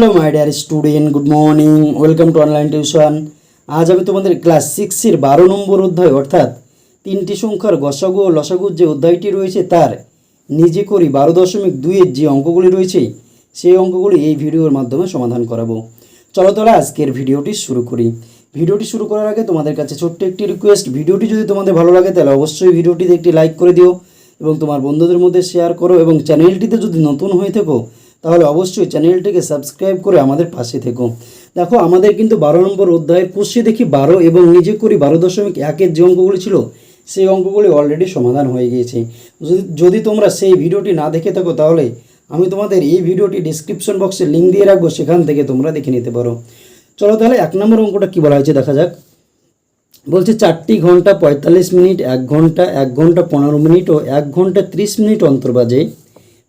Hello my dear student good morning welcome to online tuition আজ আমি তোমাদের class সিক্সের বারো নম্বর অধ্যায়, অর্থাৎ তিনটি সংখ্যার গসাগু ও লসাগুর যে অধ্যায়টি রয়েছে, তার নিজে করি বারো দশমিক দুইয়ের যে অঙ্কগুলি রয়েছে, সেই অঙ্কগুলি এই ভিডিওর মাধ্যমে সমাধান করাবো। চলো তাহলে আজকের ভিডিওটি শুরু করি। ভিডিওটি শুরু করার আগে তোমাদের কাছে ছোট্ট একটি রিকোয়েস্ট ভিডিওটি যদি তোমাদের ভালো লাগে, তাহলে অবশ্যই ভিডিওটিতে একটি লাইক করে দিও এবং তোমার বন্ধুদের মধ্যে শেয়ার করো এবং চ্যানেলটিতে যদি নতুন হয়ে থেকো তাহলে অবশ্যই চ্যানেলটিকে সাবস্ক্রাইব করে আমাদের পাশে থেকো। দেখো, আমাদের কিন্তু বারো নম্বর অধ্যায়ের কোষে দেখি বারো এবং নিজে করি বারো দশমিক একের যে অঙ্কগুলি ছিল, সেই অঙ্কগুলি অলরেডি সমাধান হয়ে গিয়েছে। যদি যদি তোমরা সেই ভিডিওটি না দেখে থাকো তাহলে আমি তোমাদের এই ভিডিওটি ডিসক্রিপশন বক্সে লিঙ্ক দিয়ে রাখব, সেখান থেকে তোমরা দেখে নিতে পারো। চলো তাহলে এক নম্বর অঙ্কটা কী বলা হয়েছে দেখা যাক। বলছে, চারটি ঘণ্টা পঁয়তাল্লিশ মিনিট, এক ঘণ্টা এক ঘণ্টা পনেরো মিনিট ও এক ঘণ্টা ত্রিশ মিনিট অন্তর বাজে।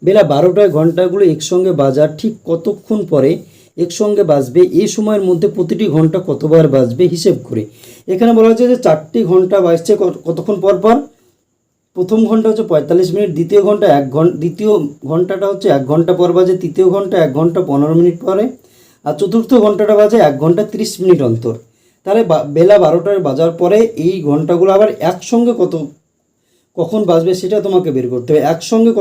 বেলা বারোটায় ঘন্টাগুলো একসঙ্গে বাজার ঠিক কতক্ষণ পরে একসঙ্গে বাজবে? এই সময়ের মধ্যে প্রতিটি ঘণ্টা কতবার বাজবে? হিসেব করে। এখানে বলা হচ্ছে যে চারটি ঘণ্টা বাজছে কত- কতক্ষণ পর পর? প্রথম ঘণ্টা হচ্ছে পঁয়তাল্লিশ মিনিট, দ্বিতীয় ঘণ্টা এক ঘণ্টা দ্বিতীয় ঘন্টাটা হচ্ছে এক ঘণ্টা পর বাজে, তৃতীয় ঘণ্টা এক ঘণ্টা পনেরো মিনিট পরে, আর চতুর্থ ঘন্টাটা বাজে এক ঘণ্টা তিরিশ মিনিট অন্তর। তাহলে বেলা বারোটায় বাজার পরে এই ঘন্টাগুলো আবার একসঙ্গে কত, কখন বাজবে সেটা তোমাকে বের করতে হবে। একসঙ্গে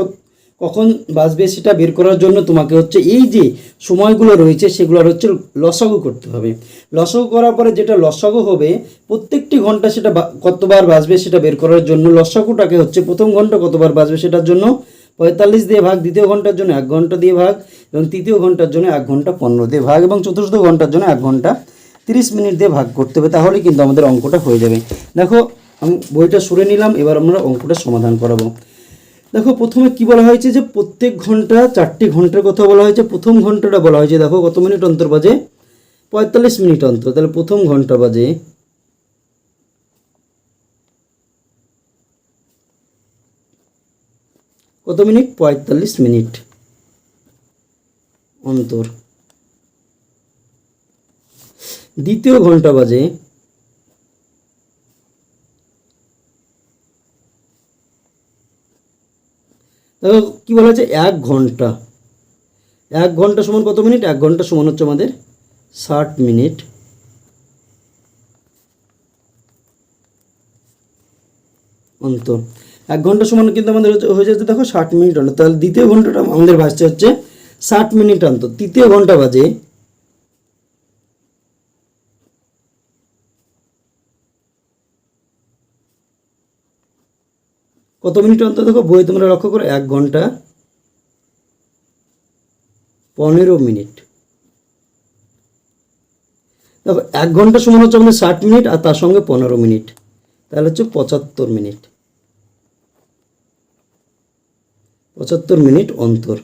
কখন বাঁচবে সেটা বের করার জন্য তোমাকে হচ্ছে এই যে সময়গুলো রয়েছে সেগুলোর হচ্ছে লসাগু করতে হবে। লসাগু করার পরে যেটা লসাগু হবে, প্রত্যেকটি ঘণ্টা সেটা কতবার বাঁচবে সেটা বের করার জন্য লসাগুটাকে হচ্ছে প্রথম ঘণ্টা কতবার বাঁচবে সেটার জন্য পঁয়তাল্লিশ দিয়ে ভাগ, দ্বিতীয় ঘণ্টার জন্য এক ঘণ্টা দিয়ে ভাগ এবং তৃতীয় ঘণ্টার জন্য এক ঘণ্টা পনেরো দিয়ে ভাগ এবং চতুর্থ ঘণ্টার জন্য এক ঘণ্টা তিরিশ মিনিট দিয়ে ভাগ করতে হবে, তাহলে কিন্তু আমাদের অঙ্কটা হয়ে যাবে। দেখো, আমি বইটা সরে নিলাম, এবার আমরা অঙ্কটা সমাধান করাবো। দেখো, প্রথমে কি বলা হয়েছে যে প্রত্যেক ঘণ্টা চারটি ঘণ্টার কথা বলা হয়েছে। প্রথম ঘন্টাটা বলা হয়েছে, দেখো, কত মিনিট অন্তর বাজে? পঁয়তাল্লিশ মিনিট অন্তর, তাহলে প্রথম ঘণ্টা বাজে। কত মিনিট? পঁয়তাল্লিশ মিনিট অন্তর। দ্বিতীয় ঘণ্টা বাজে। দেখো কী বলা হচ্ছে এক ঘণ্টা। এক ঘণ্টা সমান কত মিনিট? এক ঘণ্টা সমান হচ্ছে আমাদের ষাট মিনিট। অন্তর। এক ঘণ্টা সমান কিন্তু আমাদের হয়ে যাচ্ছে দেখো ষাট মিনিট অন্তর তাহলে দ্বিতীয় ঘন্টাটা আমাদের ভাসছে হচ্ছে ষাট মিনিট অন্তর। তৃতীয় ঘণ্টা বাজে কত মিনিট অন্তর দেখো? বই তোমরা লক্ষ্য করো, এক ঘণ্টা পনেরো মিনিট। দেখো, এক ঘণ্টা সমান হচ্ছে আমাদের ষাট মিনিট, আর তার সঙ্গে পনেরো মিনিট। তাহলে হচ্ছে পঁচাত্তর মিনিট। পঁচাত্তর মিনিট অন্তর।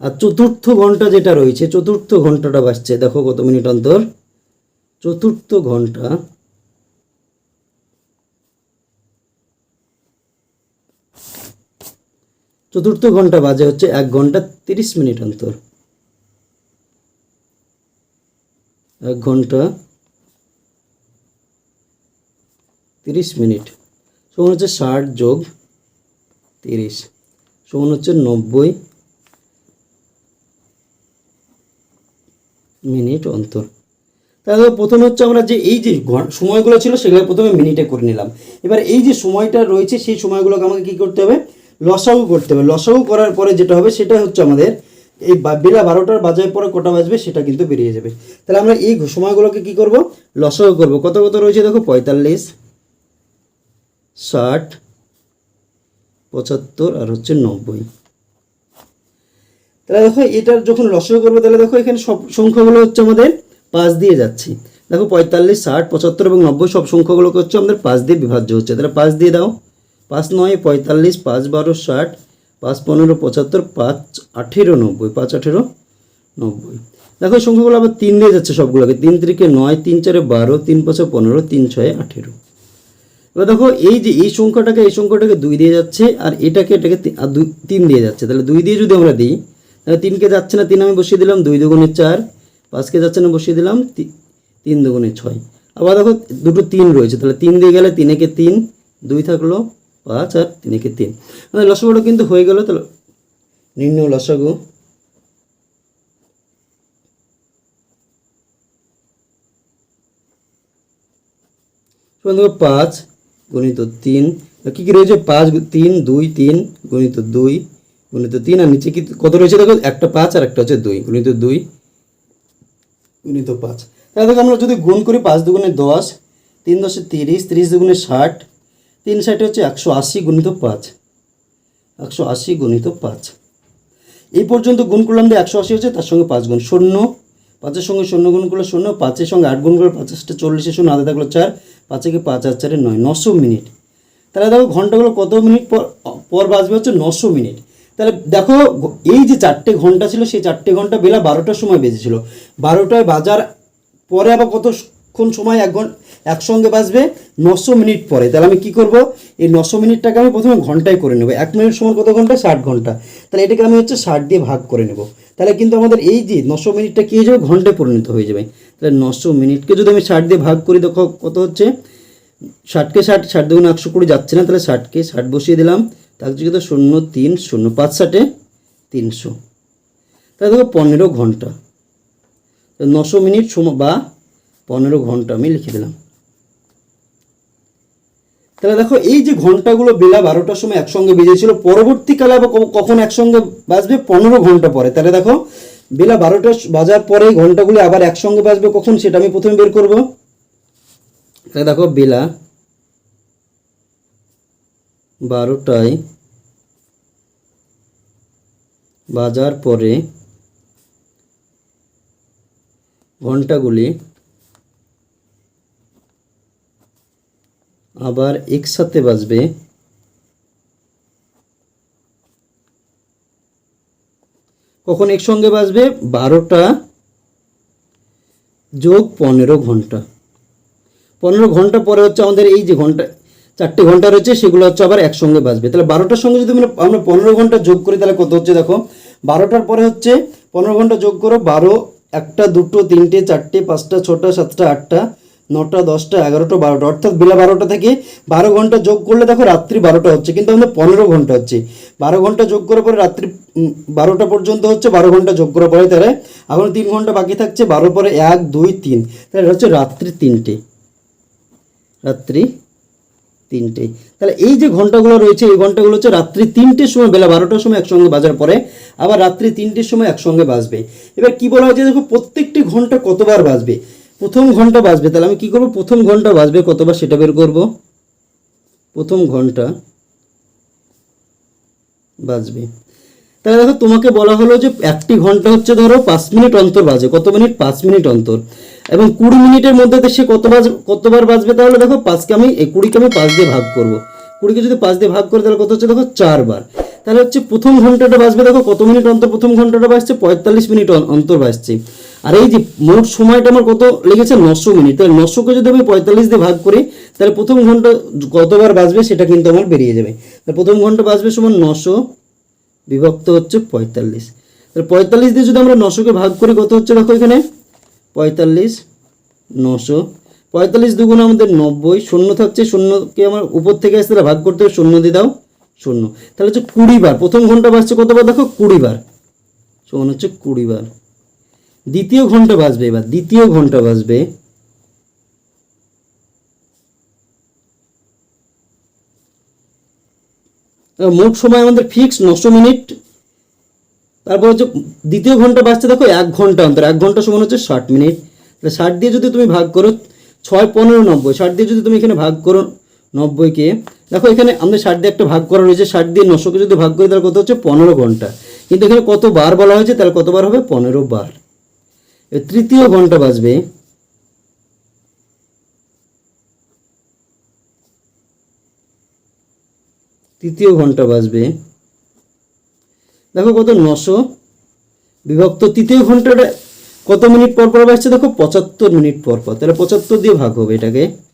আর চতুর্থ ঘণ্টা যেটা রয়েছে, চতুর্থ ঘন্টাটা বাজছে, দেখো কত মিনিট অন্তর? চতুর্থ ঘণ্টা চতুর্থ ঘণ্টা বাজে হচ্ছে এক ঘণ্টা তিরিশ মিনিট অন্তর। এক ঘণ্টা তিরিশ মিনিট। সমান হচ্ছে ষাট যোগ তিরিশ। সমান হচ্ছে নব্বই মিনিট অন্তর। তাহলে প্রথমে হচ্ছে আমরা যে এই যে সময়গুলো ছিল সেগুলো প্রথমে মিনিটে করে নিলাম। এবার এই যে সময়টা রয়েছে সেই সময়গুলোকে আমাকে কী করতে হবে? লসাগু করতে হবে। লসাগু করার পরে যেটা হবে, সেটা হচ্ছে আমাদের এই বেলা বারোটার বাজার পরে কটা বাজবে, সেটা কিন্তু বেরিয়ে যাবে। তাহলে আমরা এই সময়গুলোকে কি করব? লসাগু করব। কত কত রয়েছে দেখো? পঁয়তাল্লিশ, ষাট, পঁচাত্তর আর হচ্ছে নব্বই। তাহলে দেখো, এটার যখন লসাগু করব, তাহলে দেখো, এখানে সব সংখ্যাগুলো হচ্ছে আমাদের পাঁচ দিয়ে যাচ্ছে। দেখো, পঁয়তাল্লিশ, ষাট, পঁচাত্তর এবং নব্বই সব সংখ্যাগুলোকে হচ্ছে আমাদের পাঁচ দিয়ে বিভাজ্য হচ্ছে। তাহলে পাঁচ দিয়ে দাও। পাঁচ নয় পঁয়তাল্লিশ, পাঁচ বারো ষাট, পাঁচ পনেরো পঁচাত্তর, পাঁচ আঠেরো নব্বই, পাঁচ আঠেরো নব্বই। দেখো সংখ্যাগুলো আবার তিন দিয়ে যাচ্ছে সবগুলোকে। তিন তিরিকে নয়, তিন চারে বারো, তিন পাঁচে পনেরো, তিন ছয়ে আঠেরো। এবার দেখো এই যে এই সংখ্যাটাকে এই সংখ্যাটাকে দুই দিয়ে যাচ্ছে আর এটাকে এটাকে আর দুই তিন দিয়ে যাচ্ছে। তাহলে দুই দিয়ে যদি আমরা দিই, তাহলে তিনকে যাচ্ছে না তিন আমি বসিয়ে দিলাম দুই দুগুণে চার, পাঁচকে যাচ্ছে না বসিয়ে দিলাম তিন দুগুণে ছয়। আবার দেখো দুটো তিন রয়েছে, তাহলে তিন দিয়ে গেলে তিনেকে তিন, দুই থাকল পাঁচ আর তিন একে তিন। মানে লসগুটা কিন্তু হয়ে গেল, তাহলে নিম্ন লসগু পাঁচ গণিত তিন। কি কি রয়েছে? পাঁচ, তিন, দুই, তিন, গণিত দুই, গণিত তিন। আর নিচে কি কত রয়েছে? দেখো, একটা পাঁচ আর একটা হচ্ছে দুই। গণিত দুই, গণিত পাঁচ। তাহলে দেখো, আমরা যদি গুণ করি, পাঁচ দুগুণে দশ, তিন দশে তিরিশ তিরিশ দুগুণে ষাট তিন ষাটে হচ্ছে একশো আশি গুণিত পাঁচ। একশো আশি গুণিত পাঁচ। এই পর্যন্ত গুণ করলাম যে একশো আশি হচ্ছে, তার সঙ্গে পাঁচ গুণ শূন্য। পাঁচের সঙ্গে শূন্য গুণ করলে শূন্য, পাঁচের সঙ্গে আট গুণ করলে পাঁচটা চল্লিশের শূন্য হাতে থাকল চার পাঁচে কি পাঁচ আর চারে নয়, নশো মিনিট। তাহলে দেখো ঘন্টাগুলো কত মিনিট পর পর বাজবে হচ্ছে নশো মিনিট। তাহলে দেখো, এই যে চারটে ঘণ্টা ছিল, সেই চারটে ঘণ্টা বেলা বারোটার সময় বেজেছিল। বারোটায় বাজার পরে আবার কতক্ষণ সময়, এক ঘণ্টা একসঙ্গে বাজবে নশো মিনিট পরে। তাহলে আমি কি করব? এই নশো মিনিটটাকে আমি প্রথমে ঘন্টায় করে নেব। এক মিনিট সময় কত ঘণ্টা? ষাট ঘণ্টা। তাহলে এটাকে আমি হচ্ছে ষাট দিয়ে ভাগ করে নেব। তাহলে কিন্তু আমাদের এই যে নশো মিনিটটা কী হয়ে যাবে? ঘন্টায় পরিণত হয়ে যাবে। তাহলে নশো মিনিটকে যদি আমি ষাট দিয়ে ভাগ করি, দেখো কত হচ্ছে? ষাটকে ষাট ষাট দুগুণ একশো কুড়ি যাচ্ছে না? তাহলে ষাটকে ষাট বসিয়ে দিলাম। তার হচ্ছে কিন্তু শূন্য তিন, শূন্য পাঁচ ষাটে তিনশো। তাহলে দেখো পনেরো ঘণ্টা। নশো মিনিট সময় বা পনেরো ঘণ্টা আমি লিখে দিলাম। তাহলে দেখো, এই যে ঘন্টাগুলো বেলা বারোটার সময় একসঙ্গে বেজেছিল, পরবর্তীকালে আবার কখন একসঙ্গে বাজবে? পনেরো ঘণ্টা পরে। তাহলে দেখো, বেলা বারোটা বাজার পরে ঘন্টাগুলো আবার একসঙ্গে বাজবে কখন? সেটা আমি প্রথমে বের করব। তাহলে দেখো, বেলা বারোটায় বাজার পরে ঘন্টাগুলি আবার একসাথে বাজবে কখন একসঙ্গে বাজবে? বারোটা যোগ পনেরো ঘণ্টা। পনেরো ঘণ্টা পরে হচ্ছে আমাদের এই যে ঘণ্টা, চারটে ঘণ্টা রয়েছে, সেগুলো হচ্ছে আবার একসঙ্গে বাজবে। তাহলে বারোটার সঙ্গে যদি আমরা পনেরো ঘণ্টা যোগ করি, তাহলে কত হচ্ছে দেখো? বারোটার পরে হচ্ছে পনেরো ঘণ্টা যোগ করো, বারো, একটা, দুটো, তিনটে, চারটে, পাঁচটা, ছটা, সাতটা, আটটা নটা, দশটা, এগারোটা, বারোটা। অর্থাৎ বেলা বারোটা থেকে বারো ঘণ্টা যোগ করলে দেখো রাত্রি বারোটা হচ্ছে, কিন্তু আমাদের পনেরো ঘণ্টা হচ্ছে। বারো ঘণ্টা যোগ করার পরে রাত্রি বারোটা পর্যন্ত হচ্ছে বারো ঘণ্টা যোগ করার পরে তাহলে এখন তিন ঘণ্টা বাকি থাকছে বারো পরে এক, দুই, তিন। তাহলে এটা হচ্ছে রাত্রি তিনটে। রাত্রি তিনটে। তাহলে এই যে ঘন্টাগুলো রয়েছে, এই ঘন্টাগুলো হচ্ছে রাত্রি তিনটের সময়, বেলা বারোটার সময় একসঙ্গে বাজার পরে, আবার রাত্রি তিনটের সময় একসঙ্গে বাজবে। এবার কি বলা হয়েছে, দেখো প্রত্যেকটি ঘণ্টা কতবার বাজবে? প্রথম ঘণ্টা বাজবে, তাহলে আমি কি করব? প্রথম ঘণ্টা বাজবে কতবার সেটা বের করব? প্রথম ঘণ্টা বাজবে। তাহলে দেখো, তোমাকে বলা হলো যে একটি ঘণ্টা হচ্ছে ধরো পাঁচ মিনিট অন্তর বাজে। কত মিনিট? পাঁচ মিনিট অন্তর। এবং কুড়ি মিনিটের মধ্যে সে কত বাজ, কতবার বাজবে? তাহলে দেখো, পাঁচকে আমি কুড়িকে আমি পাঁচ দিয়ে ভাগ করব। কুড়িকে যদি পাঁচ দিয়ে ভাগ করে, তাহলে কত হচ্ছে? দেখো, চারবার। তাহলে হচ্ছে প্রথম ঘন্টাটা বাজবে, দেখো কত মিনিট অন্তর প্রথম ঘন্টাটা বাজছে? পঁয়তাল্লিশ মিনিট অন্তর বাজছে। আর এই যে মোট সময়টা আমার কত লেগেছে? নশো মিনিট। তাহলে নশোকে যদি আমি পঁয়তাল্লিশ দিয়ে ভাগ করি, তাহলে প্রথম ঘণ্টা কতবার বাজবে সেটা কিন্তু আমার বেরিয়ে যাবে। তাহলে প্রথম ঘণ্টা বাজবে সমান নশো, বিভক্ত হচ্ছে পঁয়তাল্লিশ। তাহলে পঁয়তাল্লিশ দিয়ে যদি আমরা নশোকে ভাগ করি, কত হচ্ছে দেখো এখানে? পঁয়তাল্লিশ, নশো। পঁয়তাল্লিশ দুগুণ আমাদের নব্বই, শূন্য থাকছে, শূন্যকে আমার উপর থেকে আসতে ভাগ করতে হবে, শূন্য দিয়ে দাও। শূন্য। তাহলে হচ্ছে কুড়ি বার। প্রথম ঘণ্টা বাজছে কতবার দেখো, কুড়ি বার। সমান হচ্ছে কুড়ি বার। দ্বিতীয় ঘণ্টা বাজবে এবার। দ্বিতীয় ঘণ্টা বাজবে মোট সময় আমাদের ফিক্স নশো মিনিট। তারপর হচ্ছে দ্বিতীয় ঘণ্টা বাজছে, দেখো, এক ঘণ্টা অন্তর। এক ঘণ্টা সমান হচ্ছে ষাট মিনিট। তাহলে ষাট দিয়ে যদি তুমি ভাগ করো, ছয় পনেরো নব্বই। ষাট দিয়ে যদি তুমি এখানে ভাগ করো নব্বইকে দেখো, এখানে আমাদের ষাট দিয়ে একটা ভাগ করা রয়েছে, ষাট দিয়ে নশোকে যদি ভাগ করি, তাহলে কত হচ্ছে? পনেরো ঘণ্টা। কিন্তু এখানে কত বার বলা হয়েছে, তাহলে কতবার হবে? পনেরো বার। এবার তৃতীয় ঘণ্টা বাজবে। তৃতীয় ঘণ্টা বাজবে। দেখো কত, নশো বিভক্ত তৃতীয় ঘন্টাটা কত মিনিট পর পর বাজছে দেখো, পঁচাত্তর মিনিট পর পর। তাহলে পঁচাত্তর দিয়ে ভাগ হবে এটাকে।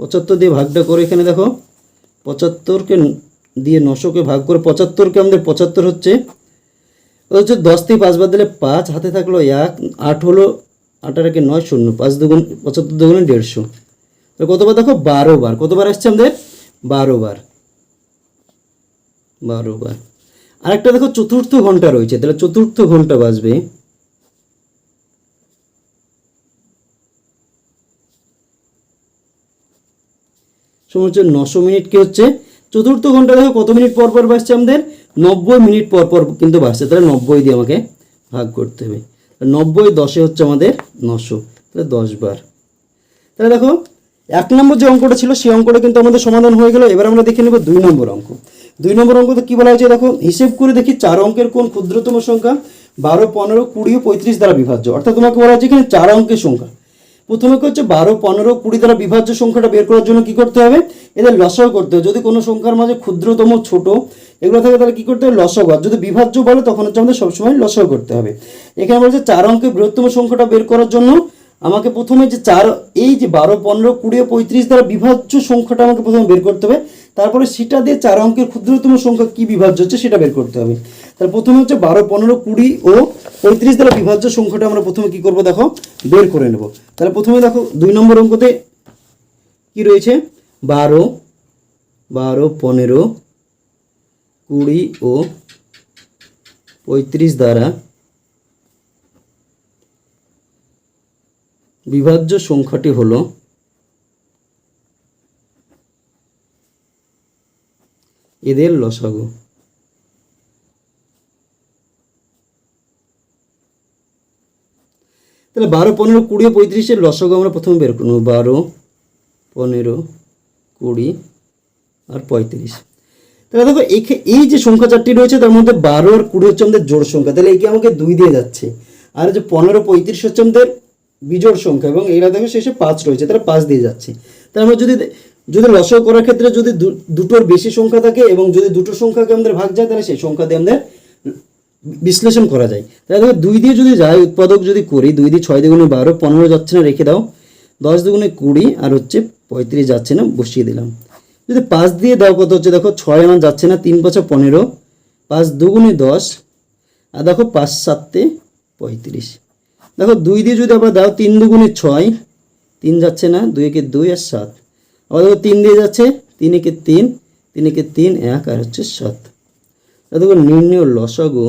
পঁচাত্তর দিয়ে ভাগটা করে এখানে দেখো। পঁচাত্তরকে দিয়ে নশোকে ভাগ করে পঁচাত্তরকে আমাদের পঁচাত্তর হচ্ছে। হচ্ছে দশ থেকে পাঁচ বাদ দিলে পাঁচ, হাতে থাকল এক, আট হলো আট আর একে নয় শূন্য, পাঁচ দুগুণ, পঁচাত্তর দুগুণে দেড়শো। তো কতবার দেখো? বারো বার। কতবার আসছে আমাদের? বারো বার। বারো বার। আরেকটা দেখো, চতুর্থ ঘণ্টা রয়েছে। তাহলে চতুর্থ ঘণ্টা বাজবে। সমান হচ্ছে নশো মিনিট কি হচ্ছে? চতুর্থ ঘণ্টা দেখো কত মিনিট পর পর বাসছে আমাদের? নব্বই মিনিট পর পর কিন্তু বাসছে। তাহলে নব্বই দিয়ে আমাকে ভাগ করতে হবে। নব্বই দশে হচ্ছে আমাদের নশো। তাহলে দশ বার। তাহলে দেখো, এক নম্বর যে অঙ্কটা ছিল, সেই অঙ্কটা কিন্তু আমাদের সমাধান হয়ে গেল। এবার আমরা দেখে নেব দুই নম্বর অঙ্ক। দুই নম্বর অঙ্কতে কি বলা হয়েছে? দেখো, হিসেব করে দেখি চার অঙ্কের কোন ক্ষুদ্রতম সংখ্যা? বারো, পনেরো, কুড়ি ও পঁয়ত্রিশ দ্বারা বিভাজ্য। অর্থাৎ তোমাকে বলা হয়েছে এখানে চার অঙ্কের সংখ্যা। প্রথমে হচ্ছে বারো, পনেরো, কুড়ি দ্বারা বিভাজ্য সংখ্যাটা বের করার জন্য কি করতে হবে? এদের লসাও করতে হবে। যদি কোনো সংখ্যার মাঝে ক্ষুদ্রতম, ছোট, এগুলো থাকে তাহলে কি করতে হবে? লসাও আর যদি বিভাজ্য বলে, তখন হচ্ছে আমাদের সবসময় লসাও করতে হবে। এখানে বলছে চার অঙ্কের বৃহত্তম সংখ্যাটা বের করার জন্য আমাকে প্রথমে যে চার, এই যে বারো, পনেরো, কুড়ি পঁয়ত্রিশ দ্বারা বিভাজ্য সংখ্যাটা আমাকে প্রথমে বের করতে হবে। তারপরে সেটা দিয়ে চার অঙ্কের ক্ষুদ্রতম সংখ্যা কি বিভাজ্য হচ্ছে সেটা বের করতে হবে। তাহলে প্রথমে হচ্ছে বারো, পনেরো, কুড়ি ও পঁয়ত্রিশ দ্বারা বিভাজ্য সংখ্যাটা আমরা প্রথমে কি করব দেখো, বের করে নেব। তাহলে প্রথমে দেখো দুই নম্বর অঙ্কতে কি রয়েছে? বারো বারো, পনেরো, কুড়ি ও পঁয়ত্রিশ দ্বারা বিভাজ্য সংখ্যাটি হলো এদের লসাগু। তাহলে বারো, পনেরো, কুড়ি, পঁয়ত্রিশের লসাগু আমরা প্রথমে বের করব। বারো, পনেরো, কুড়ি আর পঁয়ত্রিশ। তাহলে দেখো, এখে- এই যে সংখ্যা চারটি রয়েছে, তার মধ্যে বারো আর কুড়ি হচ্ছে আমাদের জোড় সংখ্যা। তাহলে একে আমাকে দুই দিয়ে যাচ্ছে। আর যে পনেরো, পঁয়ত্রিশ হচ্ছে আমাদের বিজোড় সংখ্যা এবং এরা দেখো শেষে পাঁচ রয়েছে তাহলে পাঁচ দিয়ে যাচ্ছে। তাহলে আমরা যদি যদি লসক করার ক্ষেত্রে যদি দুটোর বেশি সংখ্যা থাকে এবং যদি দুটো সংখ্যাকে আমাদের ভাগ যায়, তাহলে সেই সংখ্যা দিয়ে আমাদের বিশ্লেষণ করা যায়। তাহলে দেখো দুই দিয়ে যদি যায়, উৎপাদক যদি করি দুই দিয়ে ছয় দুগুণে বারো, পনেরো যাচ্ছে না, রেখে দাও। দশ দুগুণে কুড়ি আর হচ্ছে পঁয়ত্রিশ যাচ্ছে না, বসিয়ে দিলাম। যদি পাঁচ দিয়ে দাও, কত হচ্ছে? দেখো ছয় আমার যাচ্ছে না, তিন পাঁচা পনেরো। পাঁচ দুগুণে দশ, আর দেখো পাঁচ সাতে পঁয়ত্রিশ। দেখো দুই দিয়ে যদি আবার দাও তিন দুগুণে ছয়, তিন যাচ্ছে না, দুই একে দুই আর সাত। আবার দেখো তিন দিয়ে যাচ্ছে, তিন একে তিন তিন একে তিন, এক আর হচ্ছে সাত। দেখো নির্ণয় লসাগু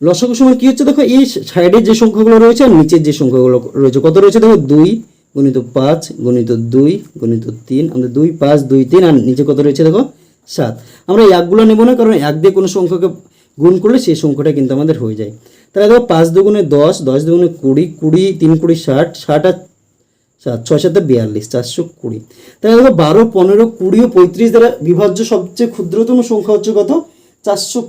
লসাগু সময় কি হচ্ছে? দেখো এই সাইডের যে সংখ্যাগুলো রয়েছে আর নিচের যে সংখ্যাগুলো রয়েছে, কত রয়েছে? দেখো দুই গণিত পাঁচ, গণিত দুই, গণিত তিন, আমাদের দুই পাঁচ, দুই তিন, আর নিচে কত রয়েছে? দেখো সাত। আমরা একগুলো নেব না, কারণ এক দিয়ে কোনো সংখ্যাকে গুণ করলে সেই সংখ্যাটা কিন্তু আমাদের হয়ে যায়। তাহলে দেখো পাঁচ দুগুণে দশ দশ দুগুণে কুড়ি কুড়ি, তিন কুড়ি, ষাট ষাট আর সাত, ছয় সাথে বিয়াল্লিশ, চারশো কুড়ি। তাহলে দেখো বারো, পনেরো, কুড়ি ও পঁয়ত্রিশ দ্বারা বিভাজ্য সবচেয়ে ক্ষুদ্রতম সংখ্যা হচ্ছে কত? চারশো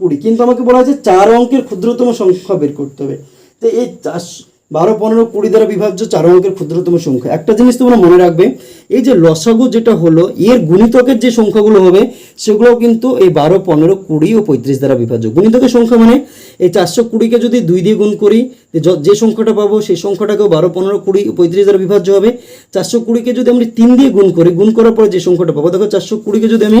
কুড়ি। কিন্তু আমাকে বলা হয়েছে চার অঙ্কের ক্ষুদ্রতম সংখ্যা বের করতে হবে। তো এই চারশো বারো পনেরো কুড়ি দ্বারা বিভাজ্য চার অঙ্কের ক্ষুদ্রতম সংখ্যা। একটা জিনিস তোমরা মনে রাখবে, এই যে লসাগু যেটা হলো, এর গুণিতকের যে সংখ্যাগুলো হবে, সেগুলোও কিন্তু এই বারো পনেরো কুড়ি ও পঁয়ত্রিশ দ্বারা বিভাজ্য। গুণিতকের সংখ্যা মানে এই চারশো কুড়িকে যদি দুই দিয়ে গুণ করি, যে সংখ্যাটা পাবো, সেই সংখ্যাটাকেও বারো পনেরো কুড়ি পঁয়ত্রিশ দ্বারা বিভাজ্য হবে। চারশো কুড়িকে যদি আমি তিন দিয়ে গুণ করি, গুণ করার পরে যে সংখ্যাটা পাবো, দেখো চারশো কুড়িকে যদি আমি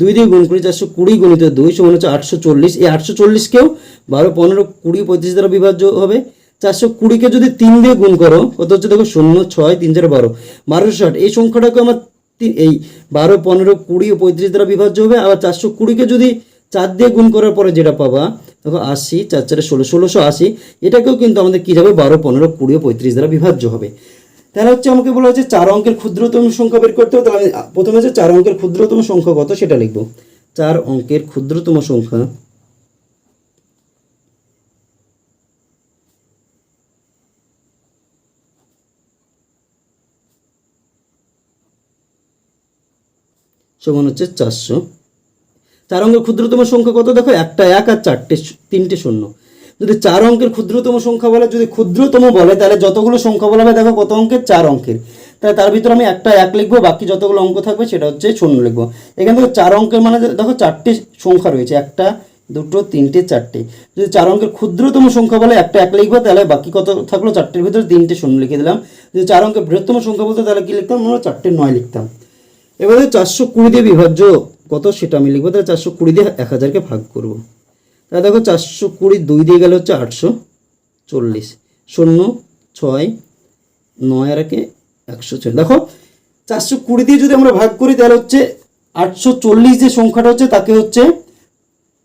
দুই দিয়ে গুণ করি, চারশো কুড়ি গুণিত দুই সমান হচ্ছে আটশো চল্লিশ। এই আটশো চল্লিশকেও বারো পনেরো কুড়ি পঁয়ত্রিশ দ্বারা বিভাজ্য হবে। চারশো কুড়িকে যদি তিন দিয়ে গুণ করো, কত হচ্ছে দেখো শূন্য, ছয়, তিন, চার, বারো। বারোশো ষাট, এই সংখ্যাটাকে আমার এই বারো, পনেরো, কুড়ি ও পঁয়ত্রিশ দ্বারা বিভাজ্য হবে। আবার চারশো কুড়িকে যদি চার দিয়ে গুণ করার পরে যেটা পাবা, দেখো আশি, চার, চারে ষোলো, ষোলোশো আশি, এটাকেও কিন্তু আমাদের কী যাবে? বারো, পনেরো, কুড়ি ও পঁয়ত্রিশ দ্বারা বিভাজ্য হবে। তাহলে হচ্ছে আমাকে বলা হচ্ছে চার অঙ্কের ক্ষুদ্রতম সংখ্যা বের করতে হবে। তাহলে আমি প্রথমে হচ্ছে চার অঙ্কের ক্ষুদ্রতম সংখ্যা কত সেটা লিখব। চার অঙ্কের ক্ষুদ্রতম সংখ্যা সমান হচ্ছে চারশো। চার অঙ্কের ক্ষুদ্রতম সংখ্যা কত? দেখো, একটা, এক আর চারটে তিনটে শূন্য। যদি চার অঙ্কের ক্ষুদ্রতম সংখ্যা বলে, যদি ক্ষুদ্রতম বলে, তাহলে যতগুলো সংখ্যা বলা হবে, দেখো কত অঙ্কের? চার অঙ্কের। তাহলে তার ভিতরে আমি একটা, এক লিখব, বাকি যতগুলো অঙ্ক থাকবে, সেটা হচ্ছে শূন্য লিখব। এখান থেকে চার অঙ্কের মানে দেখো চারটে সংখ্যা রয়েছে, একটা, দুটো, তিনটে, চারটে। যদি চার অঙ্কের ক্ষুদ্রতম সংখ্যা বলে, একটা, এক লিখব, তাহলে বাকি কত থাকল? চারটের ভিতরে তিনটে শূন্য লিখে দিলাম। যদি চার অঙ্কের বৃহত্তম সংখ্যা বলতো, তাহলে কি লিখতাম? আমরা চারটে নয় লিখতাম। এবারে চারশো কুড়ি দিয়ে বিভাজ্য কত সেটা আমি লিখব, তাহলে চারশো কুড়ি দিয়ে এক হাজারকে ভাগ করব। তাহলে দেখো চারশো কুড়ি দুই দিয়ে গেলে হচ্ছে আটশো চল্লিশ। শূন্য, ছয়, নয় আর একে একশো চল্লিশ। দেখো, চারশো কুড়ি দিয়ে যদি আমরা ভাগ করি, তাহলে হচ্ছে আটশো চল্লিশ যে সংখ্যাটা হচ্ছে, তাকে হচ্ছে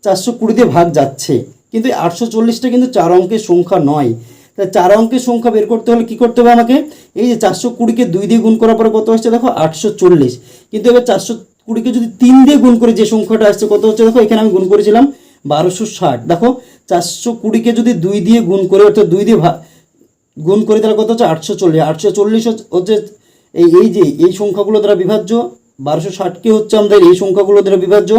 চারশো কুড়ি দিয়ে ভাগ যাচ্ছে। কিন্তু আটশো চল্লিশটা কিন্তু চার অঙ্কের সংখ্যা নয়। তাহলে চার অঙ্কের সংখ্যা বের করতে হলে কি করতে হবে আমাকে? এই যে চারশো কুড়িকে দুই দিয়ে গুণ করার পরে কত আসছে? দেখো, আটশো চল্লিশ। কিন্তু এবার চারশো কুড়িকে যদি তিন দিয়ে গুণ করে যে সংখ্যাটা আসছে, কত হচ্ছে? দেখো, এখানে আমি গুণ করেছিলাম বারোশো ষাট। দেখো, চারশো কুড়িকে যদি দুই দিয়ে গুণ করে, অর্থাৎ দুই দিয়ে গুণ করে তাহলে কত হচ্ছে? আটশো চল্লিশ। আটশো চল্লিশ হচ্ছে এই এই যে, এই সংখ্যাগুলো দ্বারা বিভাজ্য, বারোশো ষাটকে হচ্ছে আমাদের এই সংখ্যাগুলো দ্বারা বিভাজ্য,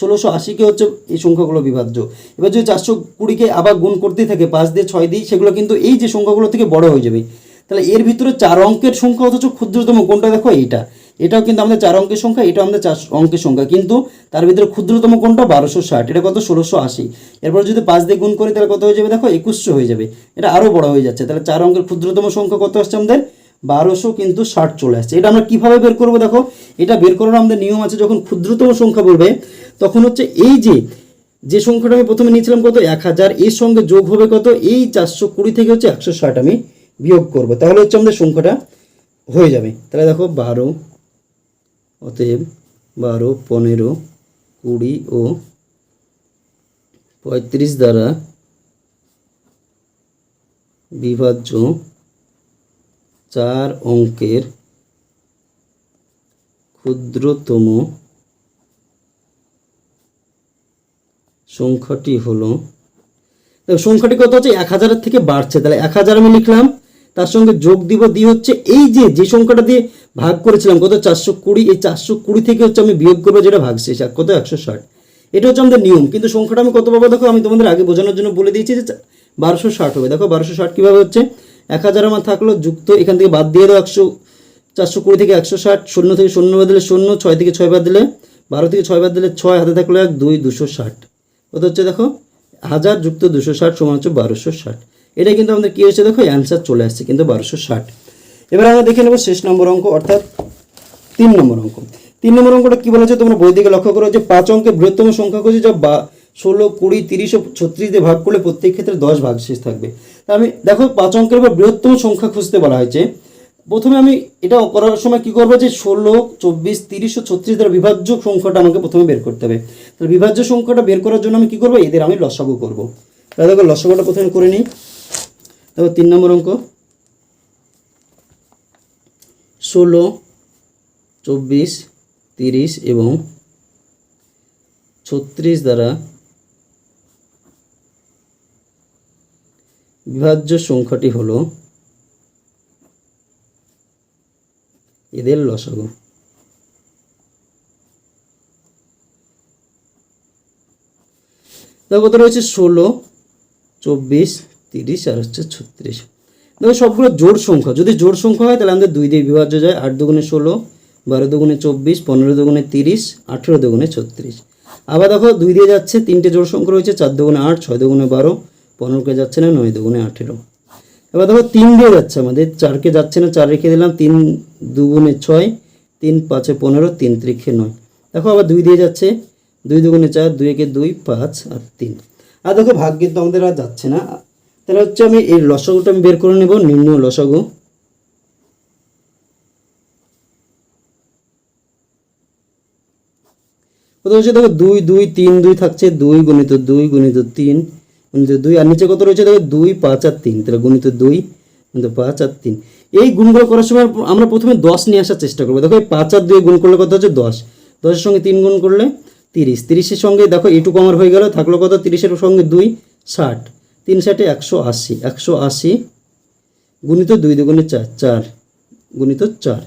ষোলোশো আশিকে হচ্ছে এই সংখ্যাগুলো বিভাজ্য। এবার যদি চারশো কুড়িকে আবার গুণ করতেই থাকে, পাঁচ দিয়ে ছয় দিয়ে সেগুলো কিন্তু এই যে সংখ্যাগুলো থেকে বড় হয়ে যাবে। তাহলে এর ভিতরে চার অঙ্কের সংখ্যা অথচ ক্ষুদ্রতম, কোনটা? দেখো, এইটা। এটাও কিন্তু আমাদের চার অঙ্কের সংখ্যা, এটাও আমাদের চার অঙ্কের সংখ্যা। কিন্তু তার ভিতরে ক্ষুদ্রতম কোনটা বারোশো ষাট, এটা কত? ষোলোশো আশি। এরপর যদি পাঁচ দিয়ে গুণ করি, তাহলে কত হয়ে যাবে? দেখো, একুশশো হয়ে যাবে। এটা আরও বড় হয়ে যাচ্ছে। তাহলে চার অঙ্কের ক্ষুদ্রতম সংখ্যা কত আসছে আমাদের? বারোশো কিন্তু ষাট চলে আসছে। এটা আমরা কীভাবে বের করব? দেখো, এটা বের করার আমাদের নিয়ম আছে, যখন ক্ষুদ্রতম সংখ্যা বলবে, তখন হচ্ছে এই যে যে সংখ্যাটা আমি প্রথমে নিয়েছিলাম কত? এক হাজার। এর সঙ্গে যোগ হবে কত? এই চারশো কুড়ি থেকে হচ্ছে একশো ষাট আমি বিয়োগ করব। তাহলে হচ্ছে আমাদের সংখ্যাটা হয়ে যাবে। তাহলে দেখো, বারো অতএব বারো, পনেরো, কুড়ি ও পঁয়ত্রিশ দ্বারা বিভাজ্য চার অঙ্কের ক্ষুদ্রতম সংখ্যাটি হলো সংখ্যাটি কত হচ্ছে? এক হাজারের থেকে বাড়ছে। তাহলে এক হাজার আমি লিখলাম তার সঙ্গে যোগ দিব দিয়ে হচ্ছে এই যে যে সংখ্যাটা দিয়ে ভাগ করেছিলাম, কত? চারশো কুড়ি। এই চারশো কুড়ি থেকে হচ্ছে আমি বিয়োগ করব যেটা ভাগ শেষ আর কত? একশো ষাট। এটা হচ্ছে আমাদের নিয়ম। কিন্তু সংখ্যাটা আমি কত পাবো? দেখো, আমি তোমাদের আগে বোঝানোর জন্য বলে দিয়েছি যে বারোশো ষাট হবে। দেখো, বারোশো ষাট কীভাবে হচ্ছে? এক হাজার আমার থাকল, যুক্ত এখান থেকে বাদ দিয়ে দাও একশো চারশো কুড়ি থেকে একশো ষাট, শূন্য থেকে শূন্য বাদ দিলে শূন্য, ছয় থেকে ছয় বাদ দিলে বারো থেকে ছয় বাদ দিলে ছয়, হাতে থাকল এক, দুই, দুশো ষাট। কত হচ্ছে দেখো? হাজার যুক্ত দুশো ষাট সমান হচ্ছে বারোশো ষাট। এটা কিন্তু আমাদের কী হয়েছে দেখো অ্যান্সার চলে আসছে কিন্তু বারোশো ষাট। এবার আমরা দেখে নেব শেষ নম্বর অঙ্ক, অর্থাৎ তিন নম্বর অঙ্ক। তিন নম্বর অঙ্কটা কি বলেছে? তোমরা বই দিকে লক্ষ্য করো যে পাঁচ অঙ্কের বৃহত্তম সংখ্যা খুঁজে যা বা ষোলো, কুড়ি, তিরিশ ও ছত্রিশ দিয়ে ভাগ করলে প্রত্যেক ক্ষেত্রে দশ ভাগ শেষ থাকবে। তা আমি দেখো, পাঁচ অঙ্কের বা বৃহত্তম সংখ্যা খুঁজতে বলা হয়েছে। প্রথমে আমি এটা করার সময় কি করব যে ষোলো, চব্বিশ, তিরিশ ও ছত্রিশ দ্বারা বিভাজ্য সংখ্যাটা আমাকে প্রথমে বের করতে হবে। তাহলে বিভাজ্য সংখ্যাটা বের করার জন্য আমি কি করব? এদের আমি লসাগু করব। তাহলে দেখো, লসাগুটা প্রথমে করে নিই? দেখো তিন নম্বর অঙ্ক। ষোলো, চব্বিশ, তিরিশ এবং ছত্রিশ দ্বারা বিভাজ্য সংখ্যাটি হলো এদের লসাগু। দেখো কত রয়েছে? ষোলো, চব্বিশ তিরিশ আর হচ্ছে ছত্রিশ। দেখো সবগুলো জোড় সংখ্যা। যদি জোড় সংখ্যা হয়, তাহলে আমাদের দুই দিয়ে বিভাজ্য যায়। আট দুগুণে ষোলো, বারো দুগুণে চব্বিশ, পনেরো দুগুণে তিরিশ, আঠেরো দুগুণে ছত্রিশ। আবার দেখো দুই দিয়ে যাচ্ছে, তিনটে জোড় সংখ্যা রয়েছে, চার দুগুণে আট, ছয় দুগুণে বারো, পনেরোকে যাচ্ছে না, নয় দুগুণে আঠেরো। এবার দেখো তিন দিয়ে যাচ্ছে আমাদের। চারকে যাচ্ছে না, চার রেখে দিলাম, তিন দুগুণে ছয়, তিন পাঁচে পনেরো, তিন ত্রিখে নয়। দেখো আবার দুই দিয়ে যাচ্ছে, দুই দুগুণে চার, দুই একে দুই, পাঁচ আর তিন। আর দেখো ভাগ কিন্তু আমাদের আর যাচ্ছে না। তাহলে হচ্ছে আমি এই লসাগুটা আমি বের করে নেব, নিম্ন লসাগু। কত হচ্ছে দেখো দুই দুই, তিন, দুই থাকছে দুই গুণিত দুই, গুণিত তিন, গুণিত দুই, আর নিচে কত রয়েছে দেখো দুই, পাঁচ আর তিন, তাহলে গুণিত দুই, গুণিত পাঁচ আর তিন। এই গুণগুলো করার সময় আমরা প্রথমে দশ নিয়ে আসার চেষ্টা করব। দেখো এই পাঁচ আর দুই গুণ করলে কত হচ্ছে দশ? দশের সঙ্গে তিন গুণ করলে তিরিশ। তিরিশের সঙ্গে দেখো এটুকু আমার হয়ে গেল, থাকল কত? তিরিশের সঙ্গে দুই, ষাট। তিন ষাটে একশো আশি একশো আশি গুণিত দুই দুগুণে চার চার গুণিত চার।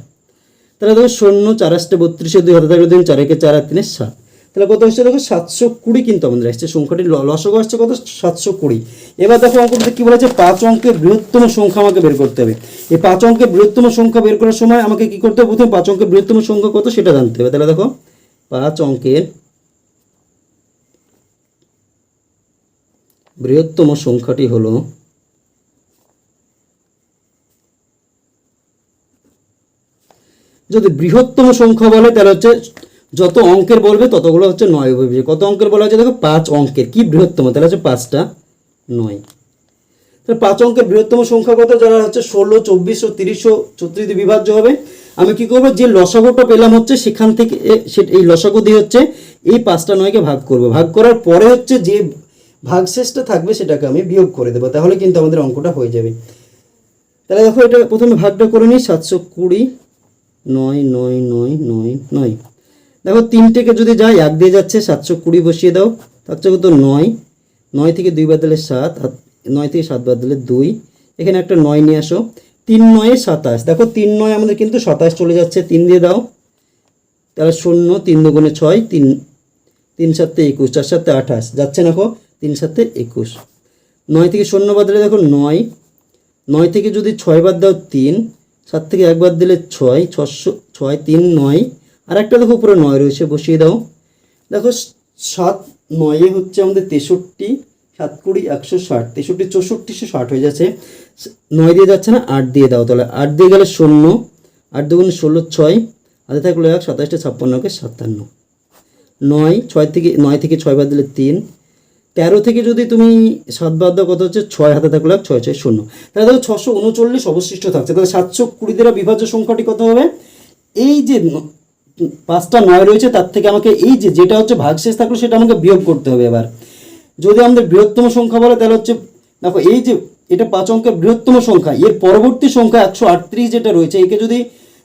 তাহলে দেখো শূন্য, চার আসতে বত্রিশে, দুই হাতে থাকলে দিন চার একে চার আর তিনে সাত। তাহলে কত হচ্ছে দেখো সাতশো কুড়ি কিন্তু আমাদের আসছে, সংখ্যাটি ল- লসগো আসছে কত? সাতশো কুড়ি। এবার দেখো অঙ্কটিতে কী বলেছে? পাঁচ অঙ্কের বৃহত্তম সংখ্যা আমাকে বের করতে হবে। এই পাঁচ অঙ্কের বৃহত্তম সংখ্যা বের করার সময় আমাকে কি করতে হবে? প্রথমে পাঁচ অঙ্কের বৃহত্তম সংখ্যা কত? সেটা জানতে হবে। তাহলে দেখো, পাঁচ অঙ্কের বৃহত্তম সংখ্যাটি হলো যদি বৃহত্তম সংখ্যা বলে, তাহলে হচ্ছে যত অঙ্কের বলবে ততগুলো হচ্ছে নয় হবে। কত অঙ্কের বলা হচ্ছে, দেখো পাঁচ অঙ্কের। কি বৃহত্তম? তাহলে হচ্ছে পাঁচটা নয়। তাহলে পাঁচ অঙ্কের বৃহত্তম সংখ্যা কত? যারা হচ্ছে ষোলো, চব্বিশ ও তিরিশ ও ছত্রিশ বিভাজ্য হবে, আমি কি করব? যে লসাগুটা পেলাম হচ্ছে সেখান থেকে এই লসাগু দিয়ে হচ্ছে এই পাঁচটা নয়কে ভাগ করব। ভাগ করার পরে হচ্ছে যে ভাগশেষটা থাকবে সেটাকে আমি বিয়োগ করে দেবো, তাহলে কিন্তু আমাদের অঙ্কটা হয়ে যাবে। তাহলে দেখো এটা প্রথমে ভাগটা করে নিই, সাতশো কুড়ি, নয় নয় নয় নয় নয়। দেখো তিন থেকে যদি যাই এক দিয়ে যাচ্ছে, সাতশো কুড়ি বসিয়ে দাও থাকছে কত? নয়। নয় থেকে দুই বাদ দিলে সাত নয় থেকে সাত বাদ দিলে দুই। এখানে একটা নয় নিয়ে আসো। তিন নয়ে সাতাশ। দেখো তিন নয় আমাদের কিন্তু সাতাশ চলে যাচ্ছে, তিন দিয়ে দাও। তাহলে শূন্য, তিন দুগুণে ছয়, তিন তিন সাতে একুশ, চার সাতে আঠাশ। যাচ্ছে দেখো তিন সাতে একুশ। নয় থেকে শূন্য বাদ দিলে দেখো নয়। নয় থেকে যদি ছয় বাদ দাও তিন, সাত থেকে এক বাদ দিলে ছয়, ছশো, ছয়, তিন, নয়। আর একটা দেখো উপরে নয় রয়েছে, বসিয়ে দাও। দেখো সাত নয়ে হচ্ছে আমাদের তেষট্টি, সাত কুড়ি একশো ষাট। তেষট্টি চৌষট্টিশো ষাট হয়ে যাচ্ছে। নয় দিয়ে যাচ্ছে না, আট দিয়ে দাও তাহলে। আট দিয়ে গেলে শূন্য, আট দুগুণে ষোলো ছয়। হাতে থাকল এক সাতাশটা ছাপ্পান্নকে সাতান্ন। নয়, ছয় থেকে, নয় থেকে ছয় বাদ দিলে তিন তেরো থেকে যদি তুমি সাত বাদ দাও কত হচ্ছে ছয় হাতে থাকলে ছয় ছয় শূন্য। তাহলে দেখো ছশো উনচল্লিশ অবশিষ্ট থাকছে। তাহলে সাতশো কুড়ি দ্বারা বিভাজ্য সংখ্যাটি কত হবে? এই যে পাঁচটা নয় রয়েছে, তার থেকে আমাকে এই যে যেটা হচ্ছে ভাগশেষ থাকল, সেটা আমাকে বিয়োগ করতে হবে এবার। যদি আমাদের বৃহত্তম সংখ্যা বলে, তাহলে হচ্ছে, দেখো এই যে এটা পাঁচ অঙ্কের বৃহত্তম সংখ্যা, এর পরবর্তী সংখ্যা একশো আটত্রিশ যেটা রয়েছে, একে যদি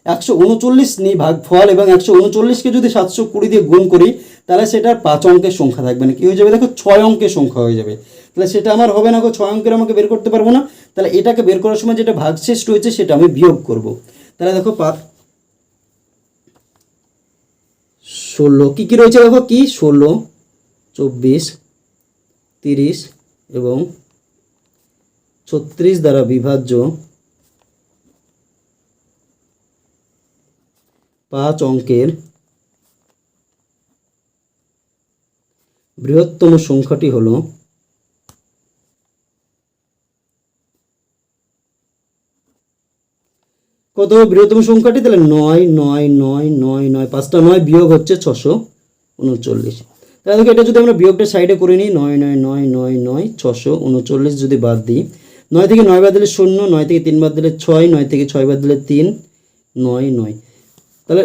একশো উনচল্লিশ নিই ভাগ ফল এবং একশো উনচল্লিশকে যদি সাতশো কুড়ি দিয়ে গুণ করি তাহলে সেটা পাঁচ অঙ্কের সংখ্যা থাকবে না কি হয়ে যাবে, দেখো ছয় অঙ্কের সংখ্যা হয়ে যাবে। তাহলে সেটা আমার হবে না গো, ছয় অঙ্কের আমাকে বের করতে পারব না। তাহলে এটাকে বের করার সময় যেটা ভাগশেষ রয়েছে সেটা আমি বিয়োগ করব। তাহলে দেখো পাঁচ, ষোলো, কী কী রয়েছে দেখো? কি? ষোলো, চব্বিশ, তিরিশ এবং ছত্রিশ দ্বারা বিভাজ্য পাঁচ অঙ্কের বৃহত্তম সংখ্যাটি হলো কত বৃহত্তম সংখ্যাটি? তাহলে নয় নয় নয় নয় নয়, পাঁচটা নয় বিয়োগ হচ্ছে ছশো উনচল্লিশ। তাহলে এটা যদি আমরা বিয়োগটা সাইডে করে নিই, নয় নয় নয় নয় নয়, ছশো উনচল্লিশ যদি বাদ দিই, নয় থেকে নয় বাদ দিলে শূন্য, নয় থেকে তিন বাদ দিলে ছয়, নয় থেকে ছয় বাদ দিলে তিন, নয় নয়। তাহলে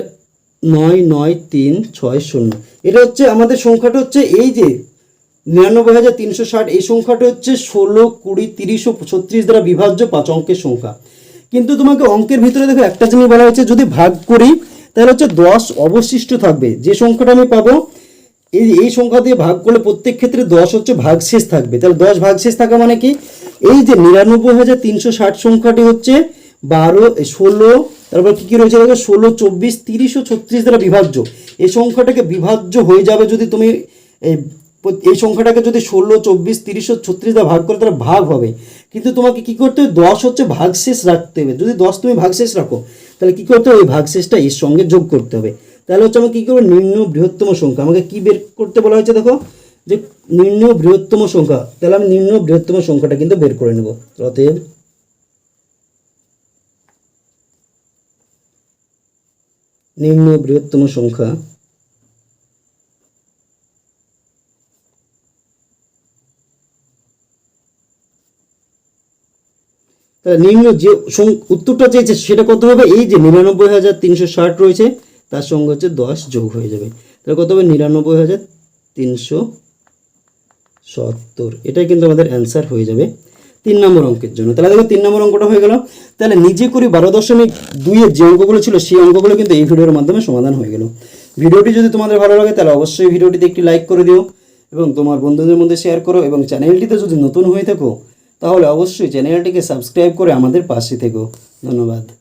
নয় নয় তিন ছয় শূন্য। এটা হচ্ছে আমাদের সংখ্যাটা হচ্ছে এই যে নিরানব্বই হাজার তিনশো ষাট, এই সংখ্যাটা হচ্ছে ষোলো, কুড়ি, তিরিশ ও ছত্রিশ দ্বারা বিভাজ্য পাঁচ অঙ্কের সংখ্যা। কিন্তু তোমাকে অঙ্কের ভিতরে দেখো, একটা জিনিস বলা হয়েছে, যদি ভাগ করি, তাহলে হচ্ছে দশ অবশিষ্ট থাকবে। যে সংখ্যাটা আমি পাবো, এই এই সংখ্যা দিয়ে ভাগ করলে প্রত্যেক ক্ষেত্রে দশ হচ্ছে ভাগশেষ থাকবে। তাহলে দশ ভাগশেষ থাকা মানে কি? এই যে নিরানব্বই হাজার তিনশো ষাট সংখ্যাটি হচ্ছে বারো, ষোলো তারপর কী কী রয়েছে দেখো? ষোলো, চব্বিশ, তিরিশ ও ছত্রিশ দ্বারা বিভাজ্য। এই সংখ্যাটাকে বিভাজ্য হয়ে যাবে যদি তুমি এই এই সংখ্যাটাকে যদি ষোলো, চব্বিশ, তিরিশ ও ছত্রিশ দ্বারা ভাগ করে, তাহলে ভাগ হবে। কিন্তু তোমাকে কি করতে হবে? দশ হচ্ছে ভাগশেষ রাখতে হবে। যদি দশ তুমি ভাগশেষ রাখো, তাহলে কি করতে হবে? ওই ভাগশেষটা এর সঙ্গে যোগ করতে হবে। তাহলে হচ্ছে আমাকে কী করব? নিম্ন বৃহত্তম সংখ্যা। আমাকে কি বের করতে বলা হয়েছে দেখো? যে নিম্ন বৃহত্তম সংখ্যা। তাহলে আমি নিম্ন বৃহত্তম সংখ্যাটা কিন্তু বের করে নেব। অতএব নিম্ন বৃহত্তম সংখ্যা নিম্ন যে উত্তরটা চেয়েছে সেটা কত হবে? এই যে নিরানব্বই হাজার তিনশো ষাট রয়েছে, তার সঙ্গে হচ্ছে দশ যোগ হয়ে যাবে। তাহলে কত হবে? নিরানব্বই হাজার তিনশো সত্তর। এটাই কিন্তু আমাদের অ্যান্সার হয়ে যাবে। তিন নম্বর অঙ্কের জন্য। তাহলে দেখো তিন নম্বর অঙ্কটা হয়ে গেল। তাহলে নিজে করি বারো দশমিক দুইয়ের যে অঙ্কগুলো ছিল, সেই অঙ্কগুলো কিন্তু এই ভিডিওর মাধ্যমে সমাধান হয়ে গেল। ভিডিওটি যদি তোমাদের ভালো লাগে, তাহলে অবশ্যই ভিডিওটিতে একটি লাইক করে দিও এবং তোমার বন্ধুদের মধ্যে শেয়ার করো এবং চ্যানেলটিতে যদি নতুন হয়ে থাকো, তাহলে অবশ্যই চ্যানেলটিকে সাবস্ক্রাইব করে আমাদের পাশে থেকো। ধন্যবাদ।